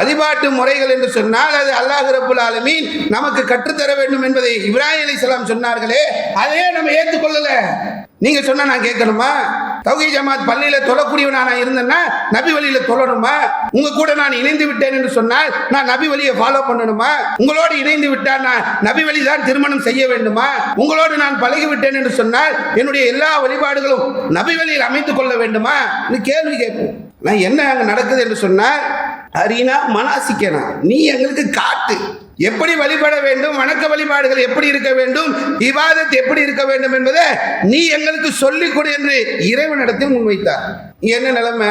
வழிபாட்டு முறைகள் என்று சொன்னால் அது அல்லாஹ் ரபுல் ஆலமீன் நமக்கு கற்றுத்தர வேண்டும் என்பதை இப்ராஹிம் அலைஹிஸ்ஸலாம் சொன்னார்களே அதையே நம்ம ஏற்றுக்கொள்ளல. நீங்க சொன்னா நான் கேட்கணுமா? தௌகி ஜமாத் பள்ளியில தொழக்கூடியவனா நான் இருந்தேன்னா நபி வழியில தொழணுமா? உங்க கூட நான் இணைந்து விட்டேன் என்று சொன்னால் நான் நபி வழியை ஃபாலோ பண்ணணுமா? உங்களோடு இணைந்து விட்டால் நான் நபி வழி தான் திருமணம் செய்ய வேண்டுமா? உங்களோடு நான் பழகி விட்டேன் என்று சொன்னால் என்னுடைய எல்லா வழிபாடுகளும் நபி வழியில் அமைத்துக் கொள்ள வேண்டுமா? கேள்வி கேட்போம். நான் என்ன அங்கே நடக்குது என்று சொன்னால் அரினா மனாசிக்கனா நீ எங்களுக்கு காட்டு எப்படி வழிபட வேண்டும் வணக்க வழிபாடுகள் எப்படி இருக்க வேண்டும் விவாதத்தை எப்படி இருக்க வேண்டும் என்பதை நீ எங்களுக்கு சொல்லிக் கொடு என்று இறைவனிடத்தில் முன்வைத்தார். என்ன நிலைமை?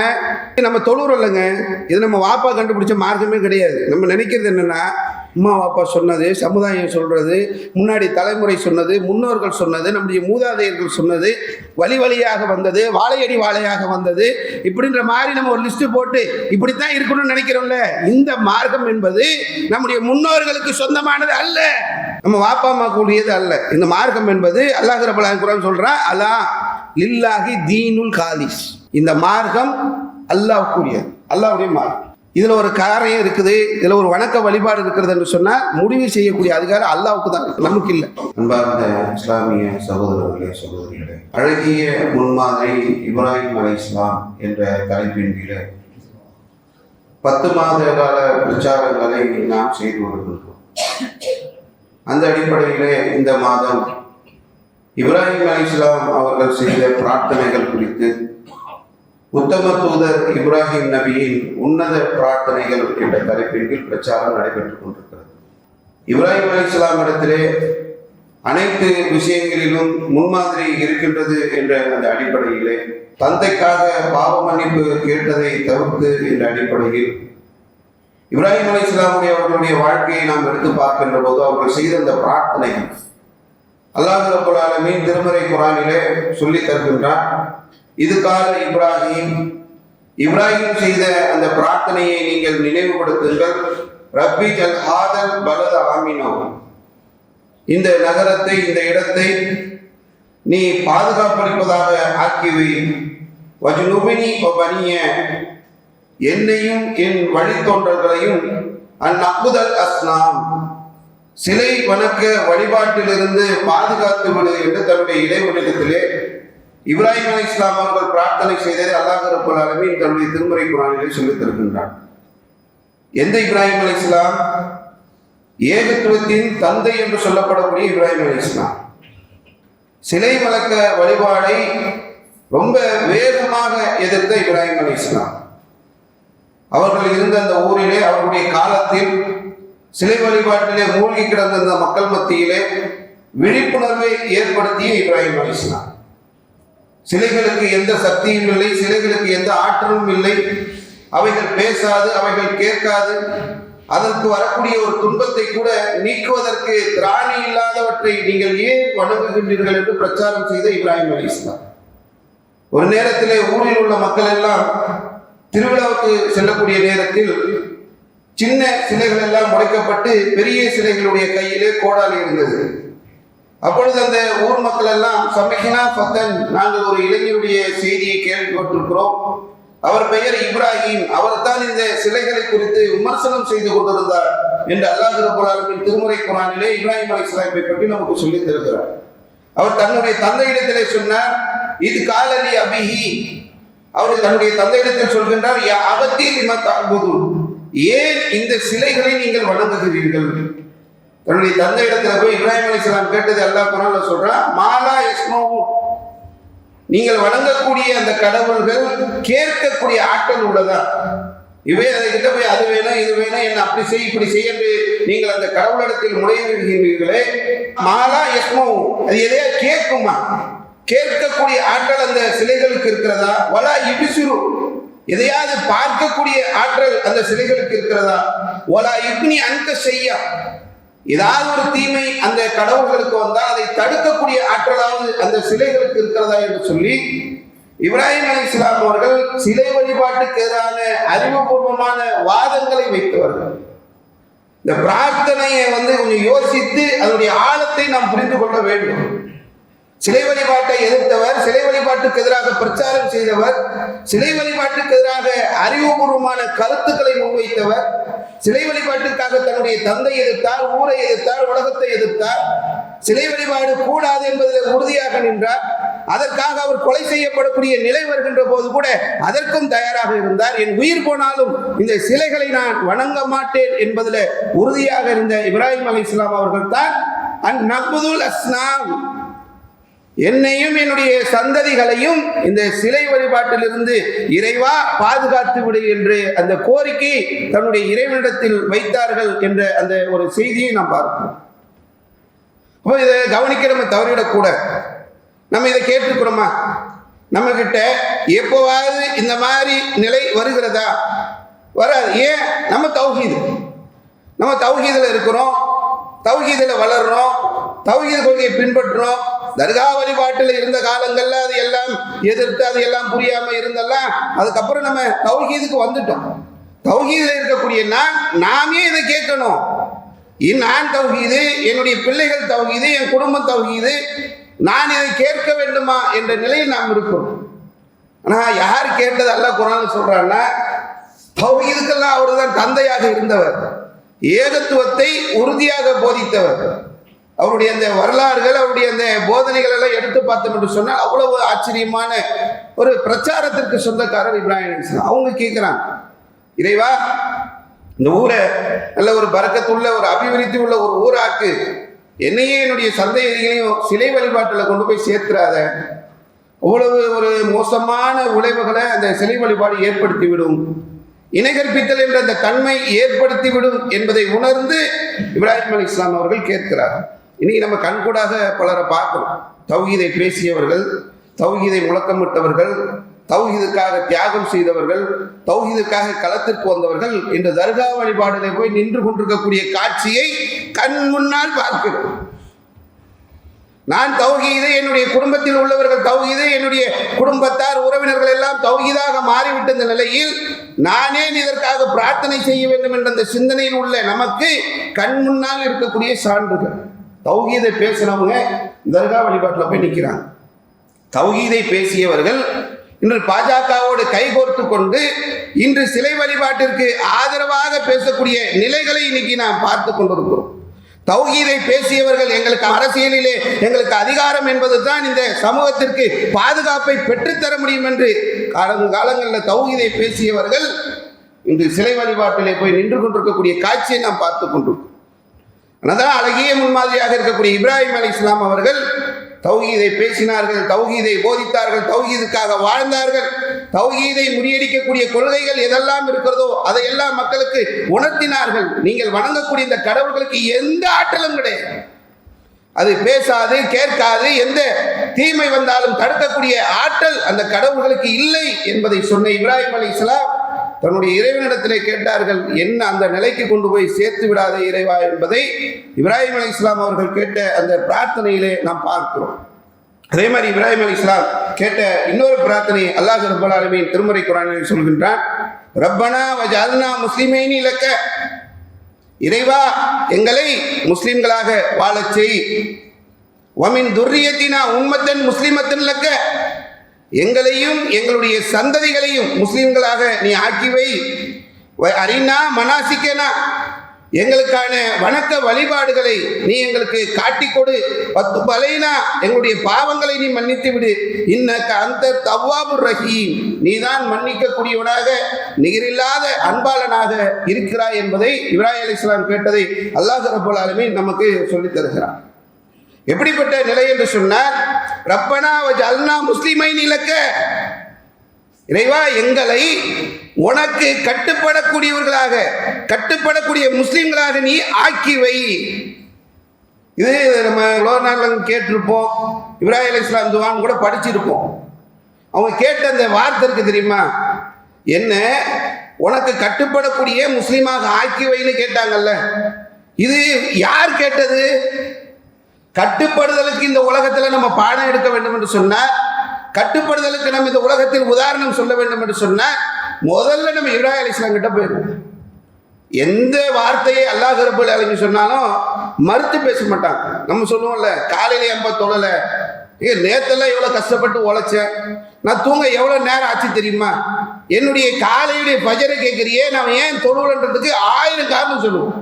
நம்ம தொழுறோம் இல்லைங்க இது நம்ம வாப்பா கண்டுபிடிச்ச மார்க்கமே கிடையாது. நம்ம நினைக்கிறது என்னன்னா அம்மா அப்பா சொன்னது சமுதாயம் சொல்றது முன்னாடி தலைமுறை சொன்னது முன்னோர்கள் சொன்னது நம்முடைய மூதாதையர்கள் சொன்னது வழி வழியாக வந்தது வாழையடி வாழையாக வந்தது. இப்படின்ற மாதிரி நம்ம ஒரு லிஸ்ட் போட்டு இப்படித்தான் இருக்கணும்னு நினைக்கிறோம்ல. இந்த மார்க்கம் என்பது நம்முடைய முன்னோர்களுக்கு சொந்தமானது அல்ல. நம்ம வாப்பா அம்மா கூடியது அல்ல. இந்த மார்க்கம் என்பது அல்லாஹ் ரபுல்லாஹ் குரான் சொல்றான் அல்லா லில்லாஹி தீனுல் காலிஸ். இந்த மார்க்கம் அல்லாஹ் கூடியது அல்லாஹுடைய மார்க்கம். இதில் ஒரு காரியம் இருக்குது இதில் ஒரு வணக்க வழிபாடு இருக்கிறது என்று சொன்னால் முடிவு செய்யக்கூடிய அதிகாரம் அல்லாவுக்கு தான் இருக்கு, நமக்கு இல்லை. அன்பார்ந்த இஸ்லாமிய சகோதரர்களே சகோதரிகளே அழகிய முன்மாதிரி இப்ராஹிம் அலி இஸ்லாம் என்ற தலைப்பின் கீழே பத்து மாத கால பிரச்சாரங்களை நாம் செய்து கொண்டிருக்கிறோம் அந்த அடிப்படையிலே இந்த மாதம் இப்ராஹிம் அலி இஸ்லாம் அவர்கள் செய்த பிரார்த்தனைகள் குறித்து உத்தம தூதர் இப்ராஹிம் நபியின் உன்னத பிரார்த்தனைகள் என்ற தலைப்பின் கீழ் பிரச்சாரம் நடைபெற்றுக் கொண்டிருக்கிறது. இப்ராஹிம் அலி இஸ்லாம் இடத்திலே அனைத்து விஷயங்களிலும் முன்மாதிரி இருக்கின்றது என்ற அந்த அடிப்படையிலே தந்தைக்காக பாவ மன்னிப்பு கேட்டதை தவிர்த்து என்ற அடிப்படையில் இப்ராஹிம் அலி இஸ்லாமுடைய அவர்களுடைய வாழ்க்கையை நாம் எடுத்து பார்க்கின்ற போது அவர்கள் செய்த அந்த பிரார்த்தனைகள் அல்லாஹ் ரபுல் ஆலமின் திருமறை குரானிலே சொல்லி தருகின்றான் இது கால இப்ராஹிம் இப்ராஹிம் செய்த அந்த பிரார்த்தனையை நீங்கள் நினைவுபடுத்துங்கள். ரப்பி ஜல் ஹாதல் பலத ஆமினோ. இந்த நகரத்தை இந்த இடத்தை நீ பாதுகாப்பளிப்பதாக ஆக்கிவை வஜ்னுபினி பனிய என்னையும் என் வழித்தோன்றல்களையும் அந்நப்புதல் அஸ்லாம் சிலை வணக்க வழிபாட்டிலிருந்து பாதுகாத்து விடு என்று தன்னுடைய இடைவெளியிடத்திலே இப்ராஹிம் அலி இஸ்லாம் அவர்கள் பிரார்த்தனை செய்ததை அல்லாஹ் ரப்பல் அலமின் தன்னுடைய திருமுறை குரானிலே சொல்லித் தருகின்றார் எந்த இப்ராஹிம் அலி இஸ்லாம் ஏகத்துவத்தின் தந்தை என்று சொல்லப்படக்கூடிய இப்ராஹிம் அலி இஸ்லாம் சிலை வழக்க வழிபாடை ரொம்ப வேகமாக எதிர்த்த இப்ராஹிம் அலி இஸ்லாம் அவர்கள் இருந்த அந்த ஊரிலே அவர்களுடைய காலத்தில் சிலை வழிபாட்டிலே மூழ்கி கிடந்த மக்கள் மத்தியிலே விழிப்புணர்வை ஏற்படுத்திய இப்ராஹிம் அலி இஸ்லாம் சிலைகளுக்கு எந்த சக்தியும் இல்லை சிலைகளுக்கு எந்த ஆற்றலும் இல்லை. அவைகள் பேசாது அவைகள் கேட்காது. அதற்கு வரக்கூடிய ஒரு துன்பத்தை கூட நீக்குவதற்கு திராணி இல்லாதவற்றை நீங்கள் ஏன் வணங்குகின்றீர்கள் என்று பிரச்சாரம் செய்த இப்ராஹிம் அலி இஸ்லாம் ஒரு நேரத்திலே ஊரில் உள்ள மக்கள் எல்லாம் திருவிழாவுக்கு செல்லக்கூடிய நேரத்தில் சின்ன சிலைகள் எல்லாம் உடைக்கப்பட்டு பெரிய சிலைகளுடைய கையிலே கோடாலி இருந்தது. அப்பொழுது அந்த ஊர் மக்கள் எல்லாம் சமிகினா பத்தன் நாங்கள் ஒரு இளைஞருடைய செய்தியை கேள்விப்பட்டிருக்கிறோம். அவர் பெயர் இப்ராஹிம். அவர் தான் இந்த சிலைகளை குறித்து விமர்சனம் செய்து கொண்டிருந்தார் என்று அல்லாஹ் ரபுல் திருமுறை குரானிலே இப்ராஹிம் அலி இஸ்லாமை பற்றி நமக்கு சொல்லி தருகிறார். அவர் தன்னுடைய தந்தையிடத்திலே சொன்னார் இது காலலி அபிஹி. அவர் தன்னுடைய தந்தையிடத்தில் சொல்கின்றார் யா அகத்தில் ஏன் இந்த சிலைகளை நீங்கள் வணங்குகிறீர்கள்? தன்னுடைய தந்தை இடத்துல போய் இப்ராஹிம் அலிஸ்லாம் கேட்டது அல்லா குரான்ல சொல்றான் மாலா இஸ்மவும் நீங்கள் வணங்கக்கூடிய அந்த கடவுள்கள் கேட்கக்கூடிய ஆற்றல் உள்ளதா? இவே அதை கிட்ட போய் அது வேணும் இது வேணும் என்ன அப்படி செய் இப்படி செய்ய என்று நீங்கள் அந்த கடவுளிடத்தில் முறையிடுகின்றீர்களே மாலா எஸ்மவும் அது எதையா கேட்குமா? கேட்கக்கூடிய ஆற்றல் அந்த சிலைகளுக்கு இருக்கிறதா? வலா இபிசுரு எதையாவது பார்க்கக்கூடிய ஆற்றல் அந்த சிலைகளுக்கு இருக்கிறதா? ஒலா இப்னி அங்க செய்யா ஏதாவது ஒரு தீமை அந்த கடவுள்களுக்கு வந்தால் அதை தடுக்கக்கூடிய ஆற்றலாவது அந்த சிலைகளுக்கு இருக்கிறதா என்று சொல்லி இப்ராஹிம் அலி இஸ்லாம் அவர்கள் சிலை வழிபாட்டுக்கு எதிரான அறிவுபூர்வமான வாதங்களை வைத்தவர்கள். இந்த பிரார்த்தனையை வந்து கொஞ்சம் யோசித்து அதனுடைய ஆழத்தை நாம் புரிந்து கொள்ள வேண்டும். சிலை வழிபாட்டை எதிர்த்தவர் சிலை வழிபாட்டுக்கு எதிராக பிரச்சாரம் செய்தவர் சிலை வழிபாட்டுக்கு எதிராக அறிவுபூர்வமான கருத்துக்களை முன்வைத்தவர் சிலை வழிபாட்டிற்காக தன்னுடைய தந்தை எதிர்த்தார் ஊரை எதிர்த்தார் உலகத்தை எதிர்த்தார். சிலை வழிபாடு கூடாது என்பதில் உறுதியாக நின்றார். அதற்காக அவர் கொலை செய்யப்படக்கூடிய நிலை வருகின்ற போது கூட அதற்கும் தயாராக இருந்தார். என் உயிர் போனாலும் இந்த சிலைகளை நான் வணங்க மாட்டேன் என்பதில் உறுதியாக இருந்த இப்ராஹிம் அலி இஸ்லாம் அவர்கள் தான் அந் நக்புதுல் அஸ்லாம் என்னையும் என்னுடைய சந்ததிகளையும் இந்த சிலை வழிபாட்டிலிருந்து இறைவா பாதுகாத்து விடு என்று அந்த கோரிக்கை தன்னுடைய இறைவனிடத்தில் வைத்தார்கள் என்ற அந்த ஒரு செய்தியை நாம் பார்ப்போம். அப்போ இதை கவனிக்க நம்ம தவறிவிடக்கூடாது. நம்ம இதை கேட்டுக்கிறோமா? நம்ம கிட்ட எப்போவாவது இந்த மாதிரி நிலை வருகிறதா? வராது. ஏன்? நம்ம தௌஹீது. நம்ம தௌஹீதில் இருக்கிறோம் தௌஹீதில் வளர்றோம் தௌஹீது கொள்கையை பின்பற்றுறோம் தர்கா வழிபாட்டில் இருந்த காலங்கள்ல அது எல்லாம் எதிர்த்து அது எல்லாம் புரியாம இருந்தெல்லாம் அதுக்கப்புறம் நம்ம தௌஹீதுக்கு வந்துட்டோம். தௌஹீதில் இருக்கக்கூடிய நான் நாமே இதை கேட்கணும். இ- நான் தௌஹீது என்னுடைய பிள்ளைகள் தௌஹீது என் குடும்பம் தௌஹீது நான் இதை கேட்க வேண்டுமா என்ற நிலையில் நாம் இருக்கிறோம். ஆனால் யார் கேட்டது அல்ல குரான் சொல்றான்னா தௌஹீதுக்கெல்லாம் அவர் தான் தந்தையாக இருந்தவர். ஏகத்துவத்தை உறுதியாக போதித்தவர். அவருடைய அந்த வரலாறுகள் அவருடைய அந்த போதனைகள் எல்லாம் எடுத்து பார்த்தோம் என்று சொன்னால் அவ்வளவு ஆச்சரியமான ஒரு பிரச்சாரத்திற்கு சொந்தக்காரர் இப்ராஹிம் அவங்க கேட்குறாங்க இறைவா இந்த ஊரை நல்ல ஒரு பறக்கத்துள்ள ஒரு அபிவிருத்தி உள்ள ஒரு ஊராக்கு என்னையே என்னுடைய சந்தேகங்களையும் சிலை வழிபாட்டில் கொண்டு போய் சேர்த்துறாத. அவ்வளவு ஒரு மோசமான விளைவுகளை அந்த சிலை வழிபாடு ஏற்படுத்திவிடும். இணைகற்பித்தல் என்ற அந்த தன்மை ஏற்படுத்திவிடும் என்பதை உணர்ந்து இப்ராஹிம் அலி இஸ்லாம் அவர்கள் கேட்கிறார் இன்னைக்கு நம்ம கண்கூடாக பலரை பார்க்கணும். தௌஹீதை பேசியவர்கள் தௌஹீதை முழக்கமிட்டவர்கள் தௌஹீதுக்காக தியாகம் செய்தவர்கள் தௌஹீதுக்காக களத்திற்கு வந்தவர்கள் இந்த தர்கா வழிபாடிலே போய் நின்று கொண்டிருக்கக்கூடிய காட்சியை கண் முன்னால் பார்க்கிறோம் நான் தௌஹீதை என்னுடைய குடும்பத்தில் உள்ளவர்கள் தௌஹீதை என்னுடைய குடும்பத்தார் உறவினர்கள் எல்லாம் தௌஹீதாக மாறிவிட்ட இந்த நிலையில் நானே இதற்காக பிரார்த்தனை செய்ய வேண்டும் என்ற அந்த சிந்தனையில் உள்ள நமக்கு கண் முன்னால் இருக்கக்கூடிய சான்றுகள். தௌகீதை பேசினவங்க தர்கா வழிபாட்டில் போய் நிற்கிறாங்க தௌகீதை பேசியவர்கள் இன்று பாஜகவோடு கைகோர்த்து கொண்டு இன்று சிலை வழிபாட்டிற்கு ஆதரவாக பேசக்கூடிய நிலைகளை இன்னைக்கு நாம் பார்த்து கொண்டிருக்கிறோம். தௌகீதை பேசியவர்கள் எங்களுக்கு அரசியலிலே எங்களுக்கு அதிகாரம் என்பது தான் இந்த சமூகத்திற்கு பாதுகாப்பை பெற்றுத்தர முடியும் என்று கடந்த காலங்களில் தௌகீதை பேசியவர்கள் இன்று சிலை வழிபாட்டிலே போய் நின்று கொண்டிருக்கக்கூடிய காட்சியை நாம் பார்த்து கொண்டிருக்கிறோம். அதனால் அழகிய முன்மாதிரியாக இருக்கக்கூடிய இப்ராஹிம் அலி இஸ்லாம் அவர்கள் தௌஹீதை பேசினார்கள் தௌஹீதை போதித்தார்கள் தௌஹீதுக்காக வாழ்ந்தார்கள். தௌஹீதை முறியடிக்கக்கூடிய கொள்கைகள் எதெல்லாம் இருக்கிறதோ அதையெல்லாம் மக்களுக்கு உணர்த்தினார்கள். நீங்கள் வணங்கக்கூடிய இந்த கடவுள்களுக்கு எந்த ஆற்றலும் கிடையாது. அது பேசாது கேட்காது எந்த தீமை வந்தாலும் தடுக்கக்கூடிய ஆற்றல் அந்த கடவுள்களுக்கு இல்லை என்பதை சொன்ன இப்ராஹிம் அலி இஸ்லாம் தன்னுடைய இறைவனிடத்திலே கேட்டார்கள் என்ன அந்த நிலைக்கு கொண்டு போய் சேர்த்து விடாதே இறைவா? என்பதை இப்ராஹிம் அலி இஸ்லாம் அவர்கள் கேட்ட அந்த பிரார்த்தனையிலே நாம் பார்க்கிறோம். அதே மாதிரி இப்ராஹிம் அலி இஸ்லாம் கேட்ட இன்னொரு பிரார்த்தனை அல்லாஹ் ரபுல் ஆலமீன் திருமறை குரானில் சொல்கின்றான் ரப்பனா வஜால்னா முஸ்லிமைனி இலக்க இறைவா எங்களை முஸ்லிம்களாக வாழச் செய். வமின் துர்ரியத்தினா உண்மத்தன் முஸ்லிமத்தன் லக்க. எங்களையும் எங்களுடைய சந்ததிகளையும் முஸ்லீம்களாக நீ ஆக்கிவை வை. வ- மனாசிக்கனா. எங்களுக்கான வணக்க வழிபாடுகளை நீ எங்களுக்கு காட்டிக் கொடு. பத்து பலைனா எங்களுடைய பாவங்களை நீ மன்னித்து விடு. இன்னக்க அந்த தவ்வாபு ரஹீம். நீதான் மன்னிக்கக்கூடியவனாக நிகரில்லாத அன்பாளனாக இருக்கிறாய் என்பதை இப்ராஹிம் அலி இஸ்லாம் கேட்டதை அல்லாஹ் ரபுல் ஆலமீன் நமக்கு சொல்லித் தருகிறான். எப்படிப்பட்ட நிலை என்று சொன்னார் ரப்பனா அல்னா முஸ்லிமை நிலக்க இறைவா எங்களை உனக்கு கட்டுப்படக்கூடியவர்களாக கட்டுப்படக்கூடிய முஸ்லிம்களாக நீ ஆக்கி வை. இது நம்ம லோனாரில் கேட்டிருப்போம். இப்ராஹிம் அலி இஸ்லாம் துவான் கூட படிச்சிருப்போம். அவங்க கேட்ட அந்த வார்த்தை இருக்கு தெரியுமா? என்ன? உனக்கு கட்டுப்படக்கூடிய முஸ்லீமாக ஆக்கி வைன்னு கேட்டாங்கல்ல. இது யார் கேட்டது? கட்டுப்படுதலுக்கு இந்த உலகத்தில் நம்ம பாடம் எடுக்க வேண்டும் என்று சொன்னால் கட்டுப்படுதலுக்கு நம்ம இந்த உலகத்தில் உதாரணம் சொல்ல வேண்டும் என்று சொன்னால் முதல்ல நம்ம இப்ராஹிம் அலி இஸ்லாம் கிட்ட போயிருவோம். எந்த வார்த்தையை அல்லாஹ் ரபுல் அலமி சொன்னாலும் மறுத்து பேச மாட்டாங்க நம்ம சொல்லுவோம்ல காலையில எம்ப தொழலை ஏ நேத்தெல்லாம் எவ்வளோ கஷ்டப்பட்டு உழைச்சேன் நான் தூங்க எவ்வளோ நேரம் ஆச்சு தெரியுமா? என்னுடைய காலையுடைய பஜரை கேட்குறியே நான் ஏன் தொழுவலன்றதுக்கு ஆயிரம் காரணம் சொல்லுவோம்.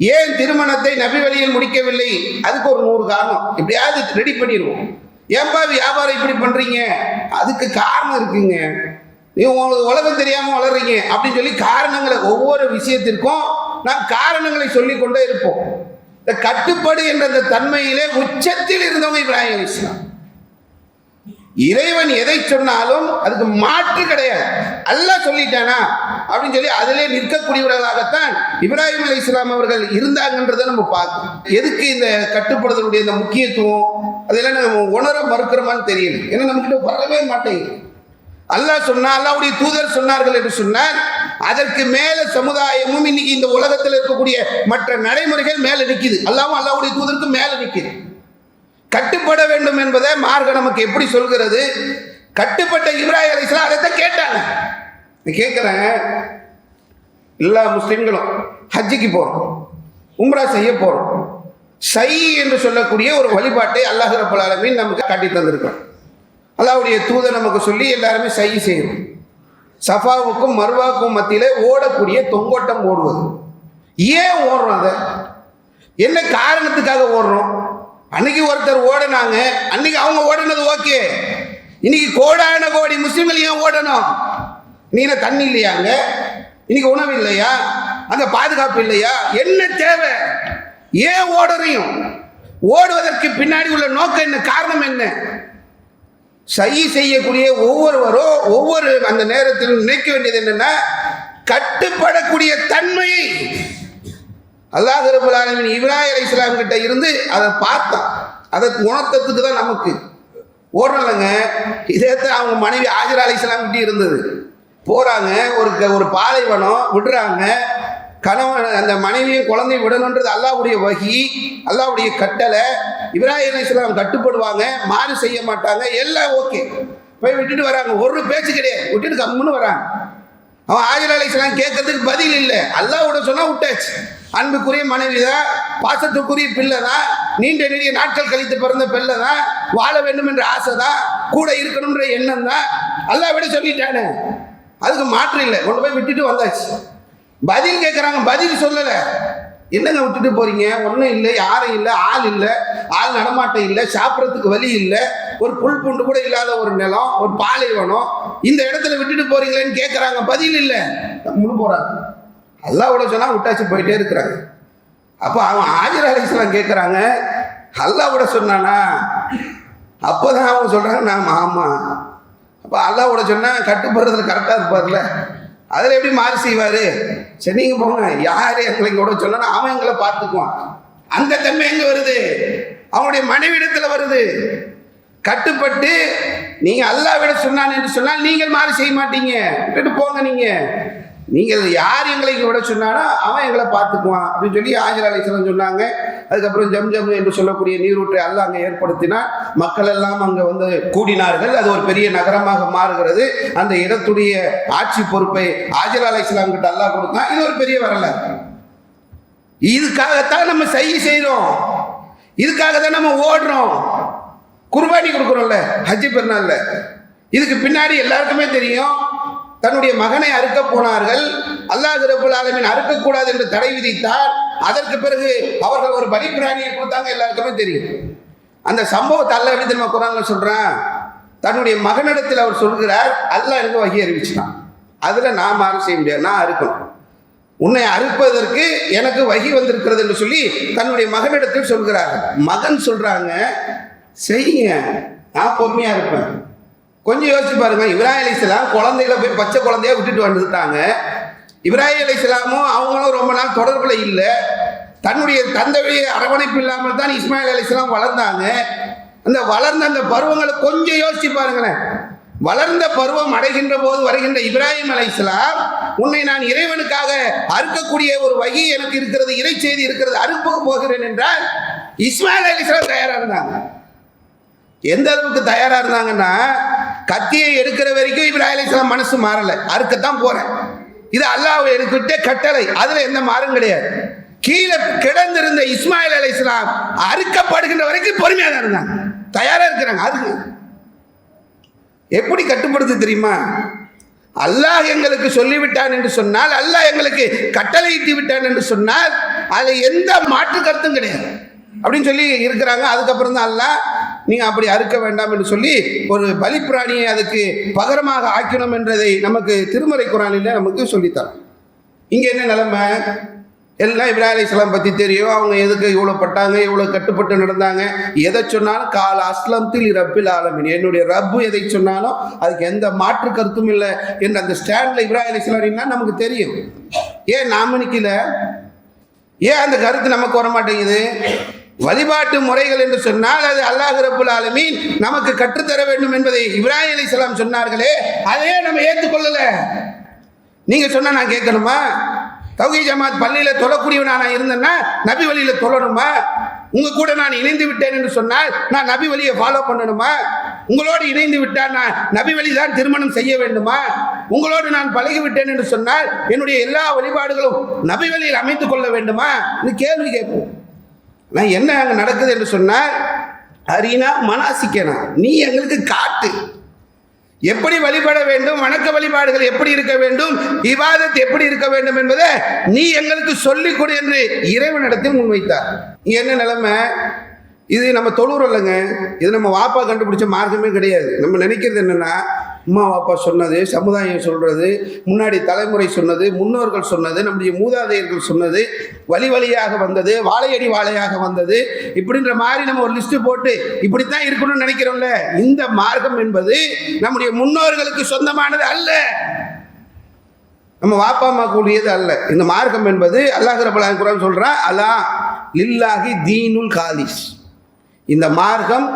ஏன் திருமணத்தை நபி வழியில் முடிக்கவில்லை? அதுக்கு ஒரு நூறு காரணம். எப்படியாவது ரெடி பண்ணிடுவோம். ஏன்பா வியாபாரம் இப்படி பண்ணுறீங்க அதுக்கு காரணம் இருக்குங்க. நீ உங்களுக்கு உலகம் தெரியாமல் வளர்றீங்க. அப்படின்னு சொல்லி காரணங்களை ஒவ்வொரு விஷயத்திற்கும் நாம் காரணங்களை சொல்லி கொண்டே இருப்போம். இந்த கட்டுப்பாடு என்ற அந்த தன்மையிலே உச்சத்தில் இருந்தவங்க இப்ராஹிம் இஸ்லாம் இறைவன் எதை சொன்னாலும் அதுக்கு மாற்று கிடையாது. அல்லாஹ் சொல்லிட்டானா? அப்படின்னு சொல்லி அதிலே நிற்கக்கூடியவர்களாகத்தான் இப்ராஹிம் அலி இஸ்லாம் அவர்கள் இருந்தாங்கன்றதை நம்ம பார்க்கணும். எதுக்கு இந்த கட்டுப்படுதலுடைய இந்த முக்கியத்துவம்? அதெல்லாம் நம்ம உணர மறுக்கிறோமான்னு தெரியல. ஏன்னா நம்மகிட்ட வரவே மாட்டேங்குது. அல்லாஹ் சொன்னா அல்லாவுடைய தூதர் சொன்னார்கள் என்று சொன்னால் அதற்கு மேல சமுதாயமும் இன்னைக்கு இந்த உலகத்தில் இருக்கக்கூடிய மற்ற நடைமுறைகள் மேல நிற்கிது அல்லாவும் அல்லாவுடைய தூதருக்கு மேல நிற்கிது கட்டுப்பட வேண்டும் என்பதை மார்க்க நமக்கு எப்படி சொல்கிறது? கட்டுப்பட்ட இப்ராஹிம் அதை அதைத்தான் கேட்டாங்க. நான் கேட்குறேன் எல்லா முஸ்லீம்களும் ஹஜ்ஜிக்கு போகிறோம் உம்ரா செய்ய போகிறோம் சை என்று சொல்லக்கூடிய ஒரு வழிபாட்டை அல்லாஹ் ரப்பல் நமக்கு காட்டி தந்திருக்கோம் அல்லாவுடைய தூதை நமக்கு சொல்லி எல்லாருமே சை செய்யணும். சஃபாவுக்கும் மர்வாவுக்கும் மத்தியில் ஓடக்கூடிய தொங்கோட்டம் ஓடுவது. ஏன் ஓடுறோம் அதை? என்ன காரணத்துக்காக ஓடுறோம்? அன்னைக்கு ஒருத்தர் ஓடினாங்க. அன்னைக்கு அவங்க ஓடினது ஓகே. இன்னைக்கு கோடான கோடி முஸ்லீம்கள் ஏன் ஓடணும்? நீங்க தண்ணி இல்லையாங்க? இன்னைக்கு உணவு இல்லையா? அந்த பாதுகாப்பு இல்லையா? என்ன தேவை? ஏன் ஓடுறையும் ஓடுவதற்கு பின்னாடி உள்ள நோக்கம் என்ன? காரணம் என்ன? சை செய்யக்கூடிய ஒவ்வொருவரும் ஒவ்வொரு அந்த நேரத்தில் நினைக்க வேண்டியது என்னன்னா கட்டுப்படக்கூடிய தன்மையை அல்லாஹ் ரபுல் ஆலமீன் இப்ராஹிம் அலி இஸ்லாம் கிட்ட இருந்து அதை பார்த்தான் அதை உணர்த்தத்துக்கு தான் நமக்கு. ஓடுறலங்க இதேத்தான் அவங்க மனைவி ஆஜிரா அலி இஸ்லாம் கிட்டே இருந்தது. போகிறாங்க ஒரு க- ஒரு பாலைவனம் விடுறாங்க கணவன் அந்த மனைவியும் குழந்தையும் விடணுன்றது அல்லாவுடைய வகி அல்லாவுடைய கட்டளை. இப்ராஹிம் அலி இஸ்லாம் கட்டுப்படுவாங்க மாறு செய்ய மாட்டாங்க எல்லாம் ஓகே. போய் விட்டுட்டு வராங்க ஒரு பேச்சு கிடையாது. விட்டுட்டு கம்முன்னு வராங்க. அவன் ஆஜிரா அலி இஸ்லாம் கேட்கறதுக்கு பதில் இல்லை. அல்லாவோட சொன்னால் விட்டாச்சு. அன்புக்குரிய மனைவி தான் பாசத்துக்குரிய பிள்ளை தான் நீண்ட நெடிய நாட்கள் கழித்து பிறந்த பிள்ளை தான் வாழ வேண்டும் என்ற ஆசை தான் கூட இருக்கணுன்ற எண்ணம் தான். அல்லாஹ் விட சொல்லிட்டானே. அதுக்கு மாற்று இல்லை. கொண்டு போய் விட்டுட்டு வந்தாச்சு. பதில் கேட்குறாங்க பதில் சொல்லலை. என்னங்க விட்டுட்டு போறீங்க? ஒன்றும் இல்லை யாரும் இல்லை ஆள் இல்லை ஆள் நடமாட்டம் இல்லை சாப்பிட்றதுக்கு வழி இல்லை ஒரு புல் பூண்டு கூட இல்லாத ஒரு நிலம் ஒரு பாலைவனம் இந்த இடத்துல விட்டுட்டு போறீங்களேன்னு கேட்குறாங்க பதில் இல்லை. முழு போறாங்க. அல்லாவோட சொன்னால் விட்டாச்சு போயிட்டே இருக்கிறாங்க. அப்போ அவன் ஆஜர் அலிஸ்லாம் கேட்குறாங்க அல்லாவோட சொன்னானா? அப்போ தான் அவங்க சொல்கிறாங்க நாம் ஆமாம் அப்போ அல்லாவோட சொன்னால் கட்டுப்படுறதுல கரெக்டாக இருப்பார்ல அதில் எப்படி மாறு செய்வார்? சரி நீங்கள் போங்க. யார் எங்களை கூட சொல்லணும் அவன் எங்களை பார்த்துக்குவான். அந்த தன்மை எங்கே வருது? அவனுடைய மனைவிடத்தில் வருது. கட்டுப்பட்டு நீங்கள் அல்லாவிட சொன்னான் என்று சொன்னால் நீங்கள் மாறு செய்ய மாட்டீங்க. விட்டுட்டு போங்க நீங்கள் நீங்கள் யார் எங்களை விட சொன்னாலும் அவன் எங்களை பார்த்துக்குவான் அப்படின்னு சொல்லி ஆஜர் அலிஸ்லாம் சொன்னாங்க. அதுக்கப்புறம் ஜம் ஜம் என்று சொல்லக்கூடிய நீரூற்றை அல்ல அங்கே ஏற்படுத்தினார் மக்கள் எல்லாம் அங்கே வந்து கூடினார்கள். அது ஒரு பெரிய நகரமாக மாறுகிறது. அந்த இடத்துடைய ஆட்சி பொறுப்பை ஆஜர் அலிஸ்லாம் கிட்ட அல்லாஹ் கொடுத்தான். இது ஒரு பெரிய வரலாறு. இதுக்காகத்தான் நம்ம செய்ய செய்கிறோம் இதுக்காக தான் நம்ம ஓடுறோம். குர்பானி கொடுக்குறோம்ல ஹஜ்ஜி பெருநாளில். இதுக்கு பின்னாடி எல்லாருக்குமே தெரியும். தன்னுடைய மகனை அறுக்க போனார்கள். அல்லாஹ் ரபுல் ஆலமின் அறுக்கக்கூடாது என்று தடை விதித்தார். அதற்கு பிறகு அவர்கள் ஒரு பலிப்பிராணியை கொடுத்தாங்க எல்லாருக்குமே தெரியும். அந்த சம்பவத்தை அல்ல எப்படி தெரியுமா குரான்ல சொல்றேன்? தன்னுடைய மகனிடத்தில் அவர் சொல்கிறார் அல்லாஹ் எனக்கு வகி அறிவிச்சிட்டான். அதில் நான் மாறு செய்ய முடியாது நான் அறுக்கணும். உன்னை அறுப்பதற்கு எனக்கு வகி வந்திருக்கிறது என்று சொல்லி தன்னுடைய மகனிடத்தில் சொல்கிறார் மகன் சொல்றாங்க செய்யுங்க நான் பொறுமையா இருப்பேன். கொஞ்சம் யோசிச்சு பாருங்க. இப்ராஹிம் அலைஹிஸ்ஸலாம் குழந்தைகளை போய் பச்சை குழந்தைய விட்டுட்டு வந்துட்டாங்க. இப்ராஹிம் அலைஹிஸ்ஸலாமும் அவங்களும் ரொம்ப நாள் தொடர்பில் இல்லை. தன்னுடைய தந்தையுடைய அரவணைப்பு இல்லாமல் தான் இஸ்மாயில் அலைஹிஸ்ஸலாம் வளர்ந்தாங்க. அந்த வளர்ந்த அந்த பருவங்களை கொஞ்சம் யோசிச்சு பாருங்களேன். வளர்ந்த பருவம் அடைகின்ற போது வருகின்ற இப்ராஹிம் அலைஹிஸ்ஸலாம் உன்னை நான் இறைவனுக்காக அறுக்கக்கூடிய ஒரு வகி எனக்கு இருக்கிறது இறை செய்தி இருக்கிறது அறுப்பு போகிறேன் என்றால் இஸ்மாயில் அலைஹிஸ்ஸலாம் தயாராக இருந்தாங்க. எந்த அளவுக்கு தயாராக இருந்தாங்கன்னா கத்தியை எடுக்கிற வரைக்கும் இப்ராஹிம் அலைஹிஸ்ஸலாம் மனசு மாறல. அறுக்கத்தான் போறேன். இது அல்லாஹ் எனக்கு கட்டளை. அதுல எந்த மாறும் கிடையாது. கீழே கிடந்திருந்த இஸ்மாயில் அலைஹிஸ்ஸலாம் அறுக்கப்படுகின்ற வரைக்கும் பொறுமையாக தான் இருந்தாங்க. தயாராக இருக்கிறாங்க. அதுக்கு எப்படி கட்டுப்படுத்து தெரியுமா? அல்லாஹ் எங்களுக்கு சொல்லிவிட்டான் என்று சொன்னால் அல்லாஹ் எங்களுக்கு கட்டளையிட்டு விட்டான் என்று சொன்னால் அதில் எந்த மாற்று கருத்தும் கிடையாது. அப்படின்னு சொல்லி இருக்கிறாங்க. அதுக்கப்புறம் தான் அல்லாஹ் நீங்கள் அப்படி அறுக்க வேண்டாம் என்று சொல்லி ஒரு பலிப்பிராணியை அதுக்கு பகரமாக ஆக்கணும் என்றதை நமக்கு திருமறை குரானில் நமக்கு சொல்லித்தரோம் இங்கே என்ன நிலைமை? எல்லாம் இப்ராஹிம் அலிஸ்லாம் பற்றி தெரியும். அவங்க எதுக்கு இவ்வளோ பட்டாங்க? இவ்வளோ கட்டுப்பட்டு நடந்தாங்க? எதை சொன்னாலும் கால அஸ்லம்த்தில் ரப்பில் ஆலமின். என்னுடைய ரப்பு எதை சொன்னாலும் அதுக்கு எந்த மாற்று கருத்தும் இல்லை என்ற அந்த ஸ்டாண்டில் இப்ராஹிம் அலிஸ்லாம் நமக்கு தெரியும். ஏன் நாம நிற்கல ஏன் அந்த கருத்து நமக்கு வர மாட்டேங்குது வழிபாட்டு முறைகள் என்று சொன்னால் அது அல்லாஹ் ரப்புல் ஆலமீன் நமக்கு கற்றுத்தர வேண்டும் என்பதை இப்ராஹிம் அலைஹிஸ்ஸலாம் சொன்னார்களே அதையே நம்ம ஏற்றுக்கொள்ளல. நீங்க சொன்னா நான் கேட்கணுமா? தௌகி ஜமாத் பள்ளியில தொழக்கூடியவனா நான் இருந்தேன்னா நபி வழியில தொழணுமா? உங்க கூட நான் இணைந்து விட்டேன் என்று சொன்னால் நான் நபி வழியை ஃபாலோ பண்ணணுமா? உங்களோடு இணைந்து விட்டால் நான் நபி வழி தான் திருமணம் செய்ய வேண்டுமா? உங்களோடு நான் பழகி விட்டேன் என்று சொன்னால் என்னுடைய எல்லா வழிபாடுகளும் நபி வழியில் அமைத்துக் கொள்ள வேண்டுமா? கேள்வி கேட்போம். நான் என்ன அங்கே நடக்குது என்று சொன்னால் அரினா மனாசிக்கனா நீ எங்களுக்கு காட்டு. எப்படி வழிபட வேண்டும் வணக்க வழிபாடுகள் எப்படி இருக்க வேண்டும் விவாதத்து எப்படி இருக்க வேண்டும் என்பதை நீ எங்களுக்கு சொல்லிக் கொடு என்று இறைவனிடத்தில் முன்வைத்தார். என்ன நிலைமை? இது நம்ம தொழுறோம் இல்லைங்க இது நம்ம வாப்பா கண்டுபிடிச்ச மார்க்கமே கிடையாது. நம்ம நினைக்கிறது என்னன்னா அம்மா வாப்பா சொன்னது சமுதாயம் சொல்றது முன்னாடி தலைமுறை சொன்னது முன்னோர்கள் சொன்னது நம்முடைய மூதாதையர்கள் சொன்னது வழி வழியாக வந்தது வாழையடி வாழையாக வந்தது. இப்படின்ற மாதிரி நம்ம ஒரு லிஸ்ட் போட்டு இப்படித்தான் இருக்கணும்னு நினைக்கிறோம்ல. இந்த மார்க்கம் என்பது நம்முடைய முன்னோர்களுக்கு சொந்தமானது அல்ல. நம்ம வாப்பா அம்மா கூடியது அல்ல. இந்த மார்க்கம் என்பது அல்லாஹ் ரபுல்லாஹ் குரான் சொல்றான் அலா லில்லாஹி தீனுல் காலிஸ். இந்த மார்க்கம்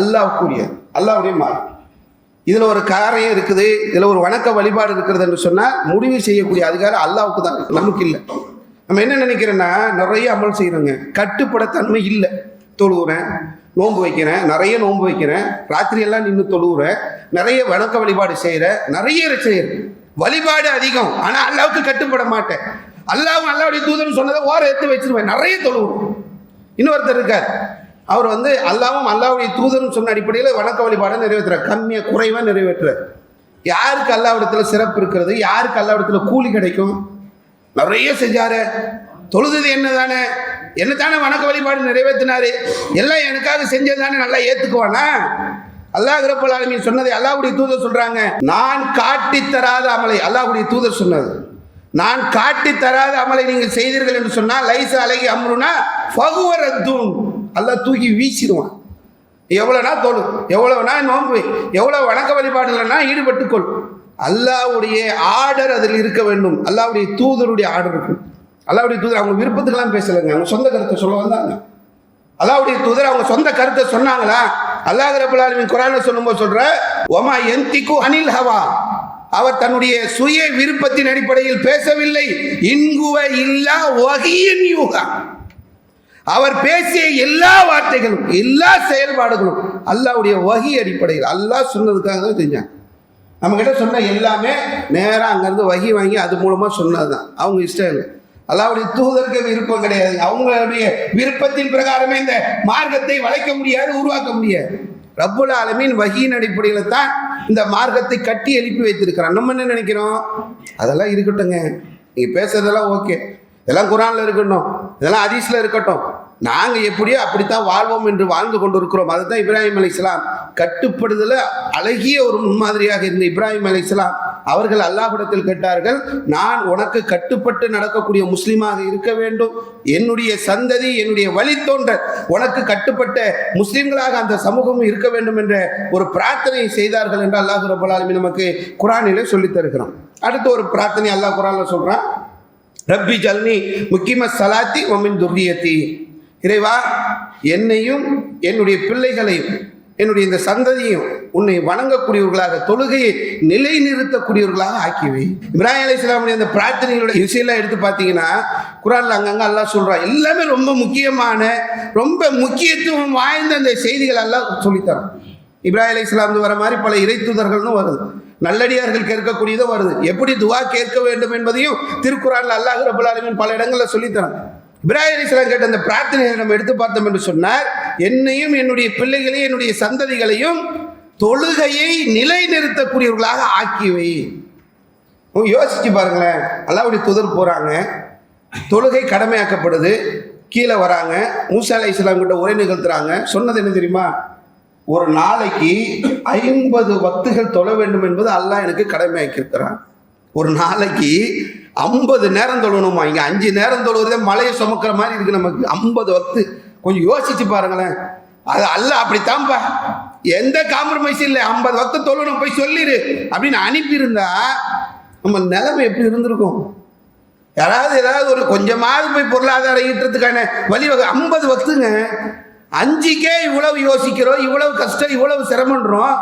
அல்லாஹ் கூடியது அல்லாஹுடைய மார்க்கம். இதில் ஒரு காரியம் இருக்குது இதில் ஒரு வணக்க வழிபாடு இருக்கிறது என்று சொன்னால் முடிவு செய்யக்கூடிய அதிகாரம் அல்லாவுக்கு தான் நமக்கு இல்லை. நம்ம என்ன நினைக்கிறோன்னா நிறைய அமல் செய்கிறோங்க கட்டுப்படத்தன்மை இல்லை. தொழுகிறேன் நோன்பு வைக்கிறேன் நிறைய நோன்பு வைக்கிறேன் ராத்திரியெல்லாம் நின்று தொழுகிறேன் நிறைய வணக்க வழிபாடு செய்கிறேன் நிறைய செய்கிறேன் வழிபாடு அதிகம் ஆனால் அல்லாவுக்கு கட்டுப்பட மாட்டேன். அல்லாவும் அல்லாவுடைய தூதர்னு சொன்னதை ஓர எடுத்து வச்சிருவேன் நிறைய தொழுவோம் இன்னொருத்தர் இருக்கார் அவர் வந்து அல்லாவும் அல்லாவுடைய தூதரும் சொன்ன அடிப்படையில் வணக்க வழிபாடை நிறைவேற்றுறார். கம்மியாக குறைவாக நிறைவேற்றுறார். யாருக்கு அல்லாவிடத்தில் சிறப்பு இருக்கிறது? யாருக்கு அல்லாவிடத்தில் கூலி கிடைக்கும்? நிறைய செஞ்சாரு. தொழுது என்ன தானே என்ன தானே வணக்க வழிபாடு நிறைவேற்றினாரு? எல்லாம் எனக்காக செஞ்சது தானே நல்லா ஏற்றுக்குவானா அல்லாஹ் ரப்பல் ஆலமீன் சொன்னதை அல்லாஹுடைய தூதர் சொல்றாங்க. நான் காட்டி தராத அமலை அல்லாஹுடைய தூதர் சொன்னது. நான் காட்டி தராத அமலை நீங்கள் செய்தீர்கள் என்று சொன்னால் லைச அழகி அம்ருனா ஃபகுவரத்தூன் நல்லா தூக்கி வீசிடுவான். எவ்வளோனா தொழு எவ்வளோனா நோன்பு எவ்வளோ வணக்க வழிபாடுகள்னா ஈடுபட்டுக்கொள். அல்லாவுடைய ஆர்டர் அதில் இருக்க வேண்டும். அல்லாவுடைய தூதருடைய ஆர்டர் இருக்கும். அல்லாவுடைய தூதர் அவங்க விருப்பத்துக்கெல்லாம் பேசலைங்க. அவங்க சொந்த கருத்தை சொல்ல வந்தாங்க. அல்லாவுடைய தூதர் அவங்க சொந்த கருத்தை சொன்னாங்களா? அல்லாஹ் ரபுல் ஆலமீன் சொல்லும்போது சொல்ற ஒமா எந்திக்கு அனில் ஹவா. அவர் தன்னுடைய சுய விருப்பத்தின் அடிப்படையில் பேசவில்லை. இன்குவ இல்லா வகியின் யூகா. அவர் பேசிய எல்லா வார்த்தைகளும் எல்லா செயல்பாடுகளும் அல்லாவுடைய வகி அடிப்படையில். அல்லாஹ் சொன்னதுக்காக தான் செஞ்சாங்க நம்மக்கிட்ட சொன்ன எல்லாமே நேராக அங்கேருந்து வகி வாங்கி அது மூலமாக சொன்னது தான் அவங்க இஷ்டம் இல்லை. அல்லாவுடைய தூதருக்கு விருப்பம் கிடையாது. அவங்களுடைய விருப்பத்தின் பிரகாரமே இந்த மார்க்கத்தை வளைக்க முடியாது உருவாக்க முடியாது. ரப்புல் ஆலமின் வகியின் அடிப்படையில் தான் இந்த மார்க்கத்தை கட்டி எழுப்பி வைத்திருக்கிறான். நம்ம என்ன நினைக்கிறோம்? அதெல்லாம் இருக்கட்டுங்க நீங்கள் பேசுறதெல்லாம் ஓகே. இதெல்லாம் குரானில் இருக்கட்டும் இதெல்லாம் ஹதீஸில் இருக்கட்டும். நாங்கள் எப்படியோ அப்படித்தான் வாழ்வோம் என்று வாழ்ந்து கொண்டு இருக்கிறோம் அதுதான் இப்ராஹிம் அலைஹிஸ்ஸலாம் கட்டுப்படுதல அழகிய ஒரு முன்மாதிரியாக இருந்த இப்ராஹிம் அலைஹிஸ்ஸலாம் அவர்கள் அல்லாஹ்விடத்தில் கேட்டார்கள் நான் உனக்கு கட்டுப்பட்டு நடக்கக்கூடிய முஸ்லீமாக இருக்க வேண்டும். என்னுடைய சந்ததி என்னுடைய வழித்தோன்ற உனக்கு கட்டுப்பட்ட முஸ்லீம்களாக அந்த சமூகம் இருக்க வேண்டும் என்ற ஒரு பிரார்த்தனை செய்தார்கள் என்று அல்லாஹ் ரபுல்லாலுமே நமக்கு குரானிலே சொல்லித் தருகிறோம் அடுத்து ஒரு பிரார்த்தனை அல்லாஹ் குரானில் சொல்கிறான் ரப்பி ஜல்னி முக்கிம சலாத்தி ஒமின் துர்ரியத்தி. இறைவா என்னையும் என்னுடைய பிள்ளைகளையும் என்னுடைய இந்த சந்ததியையும் உன்னை வணங்கக்கூடியவர்களாக தொழுகையை நிலைநிறுத்தக்கூடியவர்களாக ஆக்கிவை. இப்ராஹிம் அலி இஸ்லாமுடைய அந்த பிரார்த்தனைகளோட இசையெல்லாம் எடுத்து பார்த்தீங்கன்னா குரான்ல அங்கங்க எல்லாம் சொல்றான் எல்லாமே ரொம்ப முக்கியமான ரொம்ப முக்கியத்துவம் வாய்ந்த அந்த செய்திகள் எல்லாம் சொல்லித்தரான் இப்ராஹிம் அலி இஸ்லாம் வர மாதிரி பல இறை தூதர்கள்னு வருது. நல்லடியார்கள் கேட்கக்கூடியதும் வருது. எப்படி துவா கேட்க வேண்டும் என்பதையும் திருக்குறான்ல அல்லாஹ் ரபுல்லாலுமின் பல இடங்களில் சொல்லித்தரான். இப்ராஹிம் அலிஸ்லாம் கேட்ட அந்த பிரார்த்தனையை நம்ம எடுத்து பார்த்தோம் என்று சொன்னார் என்னையும் என்னுடைய பிள்ளைகளையும் என்னுடைய சந்ததிகளையும் தொழுகையை நிலைநிறுத்தக்கூடியவர்களாக ஆக்கியவை யோசிச்சு பாருங்களேன். அல்லாவுடைய துதர் போகிறாங்க தொழுகை கடமையாக்கப்படுது. கீழே வராங்க. மூசா அலி இஸ்லாம் கிட்ட உரை நிகழ்த்துறாங்க. சொன்னது என்ன தெரியுமா? ஒரு நாளைக்கு ஐம்பது வத்துகள் தொழ வேண்டும் என்பது அல்லாஹ் எனக்கு கடமையாக்கியிருக்கிறான் ஒரு நாளைக்கு ஐம்பது நேரம் தொழணுமா? இங்கே அஞ்சு நேரம் தொழுவதே மலையை சுமக்கிற மாதிரி இருக்கு நமக்கு. ஐம்பது வத்து. கொஞ்சம் யோசிச்சு பாருங்களேன். அது அல்ல அப்படித்தான்ப்பா எந்த காம்ப்ரமைஸும் இல்லை. ஐம்பது வத்து தொழணும் போய் சொல்லிடு அப்படின்னு அனுப்பியிருந்தா நம்ம நிலைமை எப்படி இருந்திருக்கும்? யாராவது ஏதாவது ஒரு கொஞ்சமாவது போய் பொருளாதாரம் ஈட்டுறதுக்கான வழிவகை ஐம்பது வத்துங்க. அஞ்சுக்கே இவ்வளவு யோசிக்கிறோம் இவ்வளவு கஷ்டம் இவ்வளவு சிரமன்றோம்.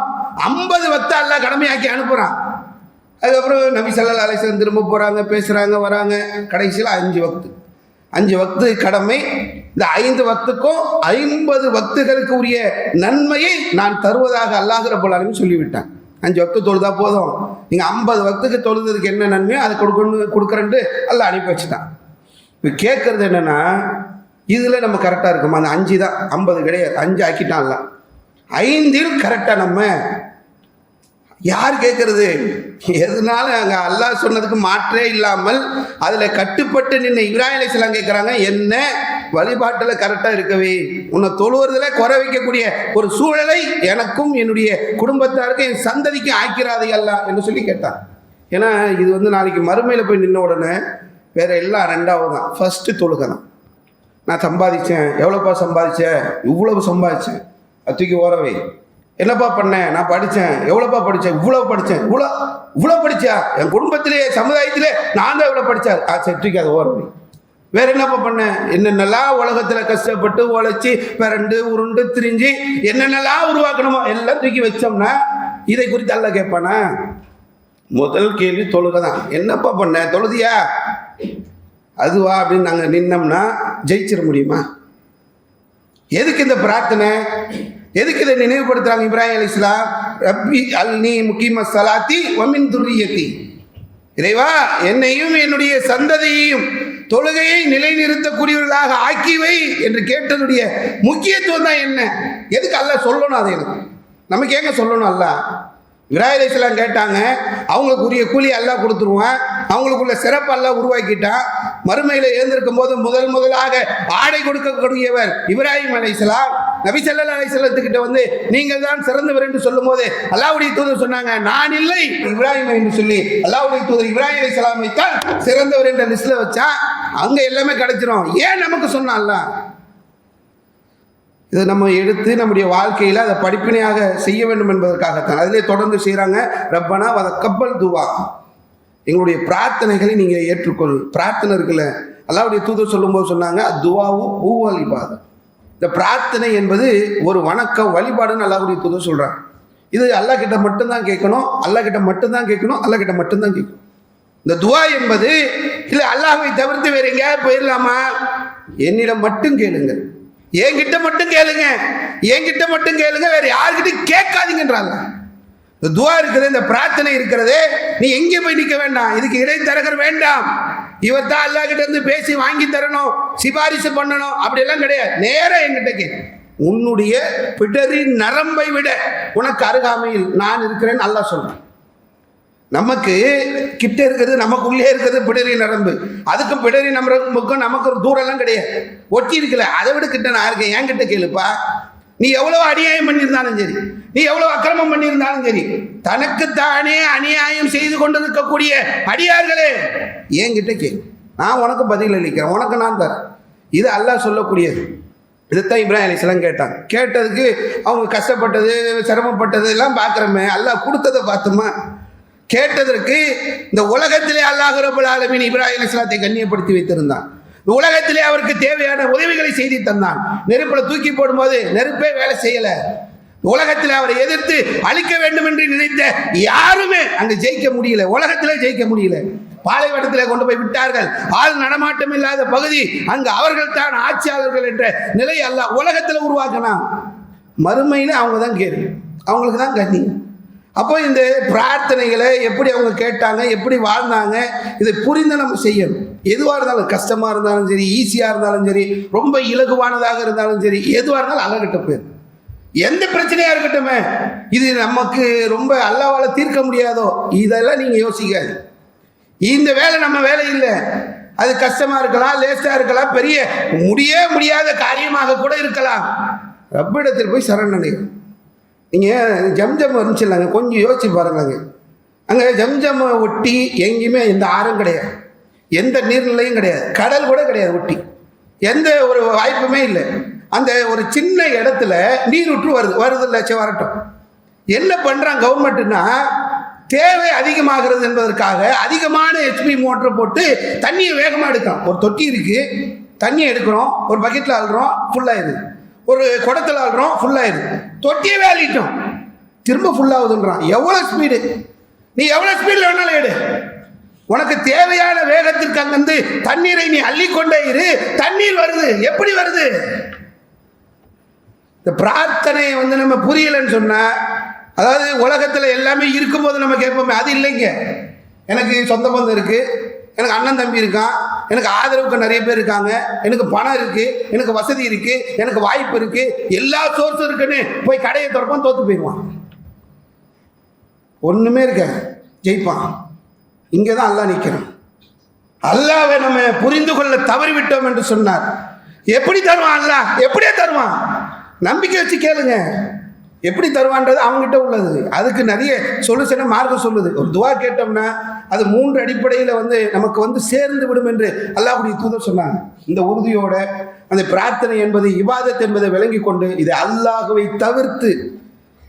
ஐம்பது வக்து எல்லாம் கடமையாக்கி அனுப்புகிறான் அதுக்கப்புறம் நபி சல்லா அலிஸ்லாம் திரும்ப போகிறாங்க பேசுகிறாங்க வராங்க. கடைசியில் அஞ்சு வக்து. அஞ்சு வக்து கடமை. இந்த ஐந்து வக்துக்கும் ஐம்பது வக்துகளுக்கு உரிய நன்மையை நான் தருவதாக அல்லாஹ் போலாலும் சொல்லிவிட்டேன். அஞ்சு வக்து தொழுதா போதும். நீங்கள் ஐம்பது வக்துக்கு தொழுதுக்கு என்ன நன்மையோ அதை கொடுக்கணும் கொடுக்குறேன்ட்டு எல்லாம் அனுப்பி வச்சுட்டான். இப்போ கேட்குறது என்னென்னா இதில் நம்ம கரெக்டாக இருக்குமா? அந்த அஞ்சு தான். ஐம்பது கிடையாது. அஞ்சு ஆக்கிட்டான்ல. ஐந்தில் கரெக்டாக நம்ம யார் கேட்கறது எதனால அங்கே அல்லாஹ் சொன்னதுக்கு மாற்றே இல்லாமல் அதில் கட்டுப்பட்டு நின்று இப்ராஹிம் அலிஸ்லாம் கேட்குறாங்க என்ன வழிபாட்டில் கரெக்டாக இருக்கவே? உன்னை தொழுவதில் குறை வைக்கக்கூடிய ஒரு சூழலை எனக்கும் என்னுடைய குடும்பத்தாருக்கும் என் சந்ததிக்கும் ஆக்கிறாதே அல்ல என்று சொல்லி கேட்டான். ஏன்னா இது வந்து நாளைக்கு மறுமையில் போய் நின்ன உடனே வேற எல்லாம் ரெண்டாவது தான் ஃபஸ்ட்டு தொழுகை தான் நான் சம்பாதிச்சேன். எவ்வளோப்பா சம்பாதிச்சேன் இவ்வளவு சம்பாதிச்சேன். அது தூக்கி ஓரவை. என்னப்பா பண்ணேன் நான் படித்தேன் எவ்வளோப்பா படித்தேன் இவ்வளோ படித்தேன் இவ்வளோ இவ்வளோ படித்தா என் குடும்பத்திலே சமுதாயத்திலே நான் தான் இவ்வளோ படித்தார் ஆ சரி தூக்கி அதை ஓரவை. வேற என்னப்பா பண்ணேன் என்னென்னலாம் உலகத்தில் கஷ்டப்பட்டு உழைச்சி பிறண்டு உருண்டு திரிஞ்சு என்னென்னலாம் உருவாக்கணுமோ எல்லாம் தூக்கி வச்சோம்னா இதை குறித்து அல்ல கேட்பானா? முதல் கேள்வி தொழுக தான் என்னப்பா பண்ண? தொழுதியா? அதுவா அப்படின்னு நாங்கள் நின்னோம்னா ஜெயிச்சிட முடியுமா? எதுக்கு இந்த பிரார்த்தனை? எதுக்கு இதை நினைவுபடுத்துறாங்க இப்ராஹிம் அலி இஸ்லாம் ரப்பி அல் நீ முக்கிம சலாத்தி ஒமின் துரியத்தி இறைவா என்னையும் என்னுடைய சந்ததியையும் தொழுகையை நிலைநிறுத்தக்கூடியவர்களாக ஆக்கிவை என்று கேட்டதுடைய முக்கியத்துவம் தான் என்ன? எதுக்கு அல்ல சொல்லணும் அதை எனக்கு? நமக்கு ஏங்க சொல்லணும் அல்ல? இப்ராஹிம் கேட்டாங்க அவங்களுக்கு உரிய கூலி எல்லாம் கொடுத்துருவான் அவங்களுக்குள்ள சிறப்பு எல்லாம் உருவாக்கிட்டான். மறுமையில் எழுந்திருக்கும் போது முதல் முதலாக ஆடை கொடுக்கக்கூடியவர் இப்ராஹிம் அலைசலாம் நபி அலைசலத்துக்கிட்ட வந்து நீங்கள் தான் சிறந்தவர் என்று சொல்லும்போது அல்லாவுடைய தூதர் சொன்னாங்க நான் இல்லை இப்ராஹிம் என்று சொல்லி அல்லாவுடைய தூதர் இப்ராஹிம் அலைசலாமை தான் சிறந்தவர் என்ற லிஸ்ட்ல வச்சா அங்க எல்லாமே கிடைச்சிரும். ஏன் நமக்கு சொன்னான் இதை நம்ம எடுத்து நம்முடைய வாழ்க்கையில் அதை படிப்பினையாக செய்ய வேண்டும் என்பதற்காகத்தான். அதிலே தொடர்ந்து செய்கிறாங்க ரப்பனா வத கப்பல் துவா. எங்களுடைய பிரார்த்தனைகளை நீங்கள் ஏற்றுக்கொள். பிரார்த்தனை இருக்குல்ல அல்லாவுடைய தூதர் சொல்லும்போது சொன்னாங்க துவாவு பூ வழிபாடு இந்த பிரார்த்தனை என்பது ஒரு வணக்கம் வழிபாடுன்னு அல்லாவுடைய தூதர் சொல்கிறாங்க இது அல்லாஹ் கிட்ட மட்டும்தான் கேட்கணும் அல்லாஹ் கிட்ட மட்டும்தான் கேட்கணும் அல்லாஹ் கிட்ட மட்டும்தான் கேட்கணும். இந்த துவா என்பது இல்லை அல்லாஹை தவிர்த்து வேற எங்கேயாவது போயிடலாமா என்னிடம் மட்டும் கேளுங்கள். என்கிட்ட மட்டும் கேளுங்க. என்கிட்ட மட்டும் கேளுங்க. வேற யாருக்கிட்டையும் கேட்காதீங்கன்றாங்க. இந்த துவா இருக்குது இந்த பிரார்த்தனை இருக்கிறதே நீ எங்கே போய் நிற்க வேண்டாம். இதுக்கு இடைத்தரகர் வேண்டாம். இவர் தான் அல்லா கிட்ட இருந்து பேசி வாங்கி தரணும் சிபாரிசு பண்ணணும். அப்படியெல்லாம் கிடையாது. நேராக என்கிட்ட கே உன்னுடைய பிடரின் நரம்பை விட உனக்கு அருகாமையில் நான் இருக்கிறேன்னு அல்லாஹ் சொல்கிறேன் நமக்கு கிட்ட இருக்கிறது நமக்குள்ளே இருக்கிறது பிடரி நரம்பு. அதுக்கும் பிடரி நரம்புக்கும் நமக்கு ஒரு தூரம்லாம் கிடையாது. ஒட்டி இருக்கல அதை விட கிட்ட நான் இருக்கேன். என் கிட்ட கேளுப்பா. நீ எவ்வளவு அநியாயம் பண்ணியிருந்தாலும் சரி நீ எவ்வளவு அக்கிரமம் பண்ணியிருந்தாலும் சரி தனக்குத்தானே அநியாயம் செய்து கொண்டிருக்கக்கூடிய அடியார்களே என்கிட்ட கேளு. நான் உனக்கு பதில் அளிக்கிறேன். உனக்கு நான் தரேன். இது அல்லாஹ் சொல்லக்கூடியது. இதைத்தான் இப்ராஹிம் அலிஸ்லாம் கேட்டான். கேட்டதுக்கு அவங்க கஷ்டப்பட்டது சிரமப்பட்டது எல்லாம் பார்க்குறோமே. அல்லாஹ் கொடுத்ததை பார்த்தோமா? கேட்டதற்கு இந்த உலகத்திலே அல்லாஹ் ரபுல் ஆலமீன் இப்ராஹிம் இஸ்லாத்தை கண்ணியப்படுத்தி வைத்திருந்தான். இந்த உலகத்திலே அவருக்கு தேவையான உதவிகளை செய்து தந்தான். நெருப்பில் தூக்கி போடும்போது நெருப்பே வேலை செய்யலை. உலகத்தில் அவரை எதிர்த்து அழிக்க வேண்டும் என்று நினைத்த யாருமே அங்கு ஜெயிக்க முடியல. உலகத்திலே ஜெயிக்க முடியல. பாலைவனத்தில் கொண்டு போய் விட்டார்கள். ஆள் நடமாட்டம் இல்லாத பகுதி அங்கு அவர்கள் தான் ஆட்சியாளர்கள் என்ற நிலை அல்ல உலகத்தில் உருவாக்கினான். மறுமையில் அவங்க தான் கேள்வி அவங்களுக்கு தான் கண்ணி அப்போ இந்த பிரார்த்தனைகளை எப்படி அவங்க கேட்டாங்க எப்படி வாழ்ந்தாங்க இதை புரிந்து நம்ம செய்யணும். எதுவாக இருந்தாலும் கஷ்டமாக இருந்தாலும் சரி ஈஸியாக இருந்தாலும் சரி ரொம்ப இலகுவானதாக இருந்தாலும் சரி எதுவாக இருந்தாலும் அழகிட்ட போயிரு எந்த பிரச்சனையாக இருக்கட்டுமே இது நமக்கு ரொம்ப அல்லாவால் தீர்க்க முடியாதோ இதெல்லாம் நீங்கள் யோசிக்காது. இந்த வேலை நம்ம வேலை இல்லை. அது கஷ்டமாக இருக்கலாம் லேசாக இருக்கலாம் பெரிய முடிய முடியாத காரியமாக கூட இருக்கலாம். ரப்பிடத்தில் போய் சரணடையும் நீங்கள் ஜம்ஜம் இருந்துச்சுலாங்க கொஞ்சம் யோசிச்சு பாருங்களாங்க அங்கே ஜம்ஜம் ஒட்டி எங்கேயுமே எந்த ஆறும் கிடையாது. எந்த நீர்நிலையும் கிடையாது. கடல் கூட கிடையாது ஒட்டி. எந்த ஒரு வாய்ப்புமே இல்லை. அந்த ஒரு சின்ன இடத்துல நீர் விட்டு வருது வருது இல்லை வரட்டும். என்ன பண்ணுறான் கவர்மெண்ட்டுன்னா தேவை அதிகமாகிறது என்பதற்காக அதிகமான ஹெச்பி மோட்டர் போட்டு தண்ணியை வேகமாக எடுக்கிறோம் ஒரு தொட்டி இருக்குது தண்ணியை எடுக்கிறோம் ஒரு பக்கெட்டில் அள்ளுறோம் ஃபுல்லாகிடுது ஒரு குடத்தில் ஆடுறோம் ஃபுல்லாகிடுது தொட்டியவே அழிட்டோம். திரும்ப ஃபுல்லாகுதுன்றான் எவ்வளோ ஸ்பீடு நீ எவ்வளோ ஸ்பீடில் வேணாலும் எடு உனக்கு தேவையான வேகத்திற்கு அங்கிருந்து தண்ணீரை நீ அள்ளிக்கொண்டே இரு. தண்ணீர் வருது. எப்படி வருது? இந்த பிரார்த்தனையை வந்து நம்ம புரியலைன்னு சொன்னால் அதாவது உலகத்தில் எல்லாமே இருக்கும்போது நம்ம கேட்போமே அது இல்லைங்க. எனக்கு சொந்த பந்தம் இருக்குது எனக்கு அண்ணன் தம்பி இருக்கான். எனக்கு ஆதரவுக்கு நிறைய பேர் இருக்காங்க. எனக்கு பணம் இருக்குது எனக்கு வசதி இருக்குது எனக்கு வாய்ப்பு இருக்குது எல்லா சோர்ஸும் இருக்குன்னு போய் கடையை திறப்பான் தோற்று போயிடுவான். ஒன்றுமே இருக்க ஜெயிப்பான். இங்கே தான் அல்லாஹ் நிற்கிறான் அல்லாவை நம்ம புரிந்து கொள்ள தவறிவிட்டோம் என்று சொன்னார். எப்படி தருவான் அல்லாஹ்? எப்படியே தருவான்? நம்பிக்கை வச்சு கேளுங்க. எப்படி தருவான்றது அவங்ககிட்ட உள்ளது. அதுக்கு நிறைய சொல்யூஷனை மார்க்கம் சொல்லுது. ஒரு துவா கேட்டோம்னா அது மூன்று அடிப்படையில் வந்து நமக்கு வந்து சேர்ந்து விடும் என்று அல்லாஹுடைய தூதர் சொன்னாங்க. இந்த உறுதியோட அந்த பிரார்த்தனை என்பது இபாதத் என்பதை விளங்கி கொண்டு இதை அல்லாஹுவை தவிர்த்து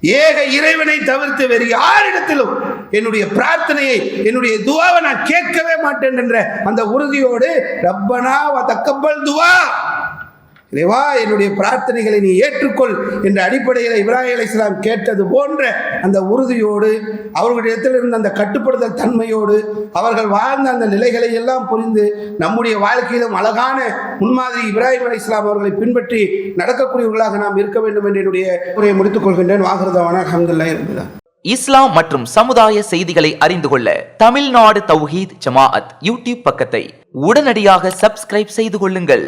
ஏக இறைவனை தவிர்த்து வேறு யாரிடத்திலும் என்னுடைய பிரார்த்தனையை என்னுடைய துவாவை நான் கேட்கவே மாட்டேன் என்ற அந்த உறுதியோடு ரப்பனா தக்கப்பல் துவா. இறைவா என்னுடைய பிரார்த்தனைகளை நீ ஏற்றுக்கொள் என்ற அடிப்படையில் இப்ராஹிம் இஸ்லாம் கேட்டது போன்ற அந்த உறுதியோடு அவர்களிடத்தில் இருந்த அந்த கட்டுப்படுதல் தன்மையோடு அவர்கள் வாழ்ந்த அந்த நிலைகளை எல்லாம் புரிந்து நம்முடைய வாழ்க்கையிலும் அழகான முன்மாதிரி இப்ராஹிம் இஸ்லாம் அவர்களை பின்பற்றி நடக்கக்கூடியவர்களாக நாம் இருக்க வேண்டும் என்று என்னுடைய உரையை முடித்துக் கொள்கின்றேன். வாகரதவான அஹமதுல்லாஹி இஸ்லாம் மற்றும் சமுதாய செய்திகளை அறிந்து கொள்ள தமிழ்நாடு தௌஹீத் ஜமாஅத் யூடியூப் பக்கத்தை உடனடியாக சப்ஸ்கிரைப் செய்து கொள்ளுங்கள்.